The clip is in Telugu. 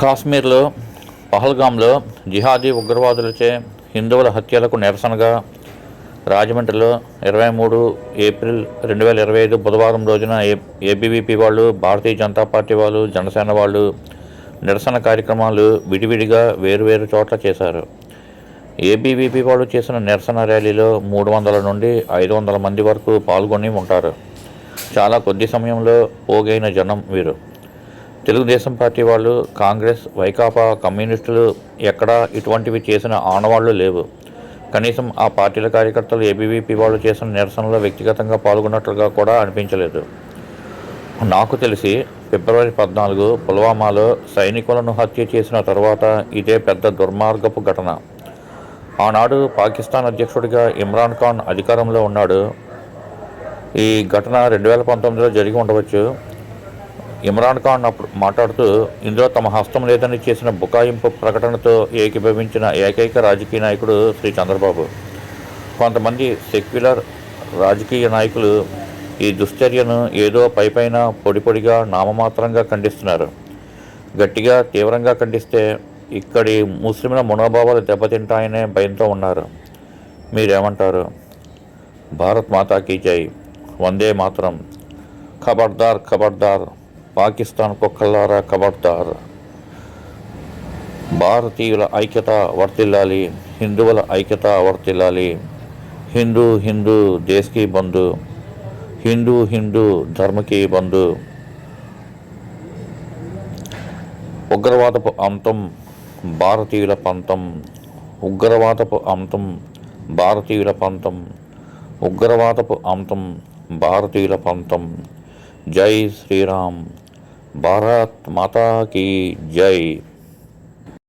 కాశ్మీర్లో పహల్గామ్లో జిహాదీ ఉగ్రవాదులచే హిందువుల హత్యలకు నిరసనగా రాజమండ్రిలో ఇరవై మూడు ఏప్రిల్ రెండు వేల ఇరవై ఐదు బుధవారం రోజున ఏ ఏబీవీపీ వాళ్ళు భారతీయ జనతా పార్టీ వాళ్ళు జనసేన వాళ్ళు నిరసన కార్యక్రమాలు విడివిడిగా వేరువేరు చోట్ల చేశారు. ఏబీవీపీ వాళ్ళు చేసిన నిరసన ర్యాలీలో మూడు వందల నుండి ఐదు వందల మంది వరకు పాల్గొని ఉంటారు. చాలా కొద్ది సమయంలో పోగైన జనం వీరు. తెలుగుదేశం పార్టీ వాళ్ళు కాంగ్రెస్ వైకాపా కమ్యూనిస్టులు ఎక్కడా ఇటువంటివి చేసిన ఆనవాళ్ళు లేవు. కనీసం ఆ పార్టీల కార్యకర్తలు ఏబీవీపీ వాళ్ళు చేసిన నిరసనలో వ్యక్తిగతంగా పాల్గొన్నట్లుగా కూడా అనిపించలేదు. నాకు తెలిసి ఫిబ్రవరి పద్నాలుగు పుల్వామాలో సైనికులను హత్య చేసిన తర్వాత ఇదే పెద్ద దుర్మార్గపు ఘటన. ఆనాడు పాకిస్తాన్ అధ్యక్షుడిగా ఇమ్రాన్ ఖాన్ అధికారంలో ఉన్నాడు. ఈ ఘటన రెండు వేల పంతొమ్మిదిలో జరిగి ఉండవచ్చు. ఇమ్రాన్ ఖాన్ అప్పుడు మాట్లాడుతూ ఇందులో తమ హస్తం లేదని చేసిన బుకాయింపు ప్రకటనతో ఏకీభవించిన ఏకైక రాజకీయ నాయకుడు శ్రీ చంద్రబాబు. కొంతమంది సెక్యులర్ రాజకీయ నాయకులు ఈ దుశ్చర్యను ఏదో పైపైన పొడి పొడిగా నామమాత్రంగా ఖండిస్తున్నారు. గట్టిగా తీవ్రంగా ఖండిస్తే ఇక్కడి ముస్లింల మనోభావాలు దెబ్బతింటాయనే భయంతో ఉన్నారు. మీరేమంటారు? భారత్ మాతాకి జై. వందే మాత్రం. ఖబర్దార్ ఖబర్దార్. పాకిస్తాన్ కుక్కల్లారా కబడ్దార్ భారతీయుల ఐక్యత వర్తిల్లాలి హిందువుల ఐక్యత వర్తిల్లాలి. హిందూ హిందూ దేశ్కి బంధు. హిందూ హిందూ ధర్మకి బంధు. ఉగ్రవాదపు అంతం భారతీయుల పంతం. ఉగ్రవాదపు అంతం భారతీయుల పంతం. ఉగ్రవాదపు అంతం భారతీయుల పంతం. జై శ్రీరామ్. భారత్ మాతా కీ జై